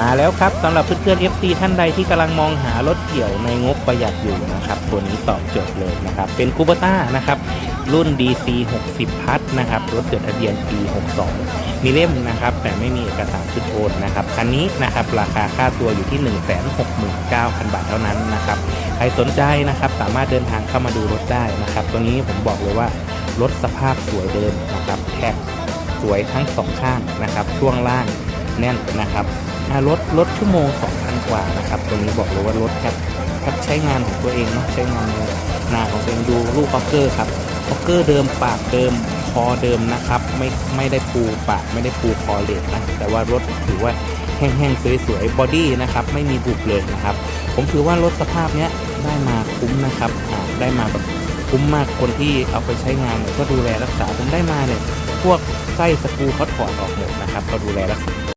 มาแล้วครับสำหรับเพื่อนๆ FC ท่านใดที่กำลังมองหารถเกี่ยวในงบประหยัดอยู่นะครับ ตัวนี้ตอบโจทย์เลยนะครับ เป็นคูเปต้านะครับ รุ่น DC 60 พัทนะครับ รถจดทะเบียนปี 62 มีเล่มนะครับ แต่ไม่มีเอกสารชุดโอนนะครับ คันนี้นะครับราคาค่าตัวอยู่ที่ 169,000 บาทเท่านั้นนะครับ ใครสนใจนะครับสามารถเดินทางเข้ามาดูรถได้นะครับ ตัวนี้ผมบอกเลยว่ารถสภาพสวยเดิมนะครับแท็กสวยทั้งสองข้างนะครับ ช่วงล่าง แน่นนะครับรถรถชั่วโมง 2,000 กว่านะครับ ตัวนี้บอกเลยว่ารถแคปแคปใช้งานของตัวเองเนาะใช้งานในนาของตัวเองดูลูกพ็อกเกอร์ครับพ็อกเกอร์เดิมปากเดิมคอเดิมนะครับ ไม่ไม่ได้ปูปากไม่ได้ปูคอเล็กนะแต่ว่ารถถือว่าแห้งๆสวยๆบอดี้นะครับไม่มีบุบเลยนะครับ ผมถือว่ารถสภาพเนี้ยได้มาคุ้มนะครับได้มาแบบคุ้มมากคนที่เอาไปใช้งานเนี่ยก็ดูแลรักษาผมได้มาเนี่ยพวกไส้สกูเขาถอดออกหมดนะครับ ก็ดูแลรักษา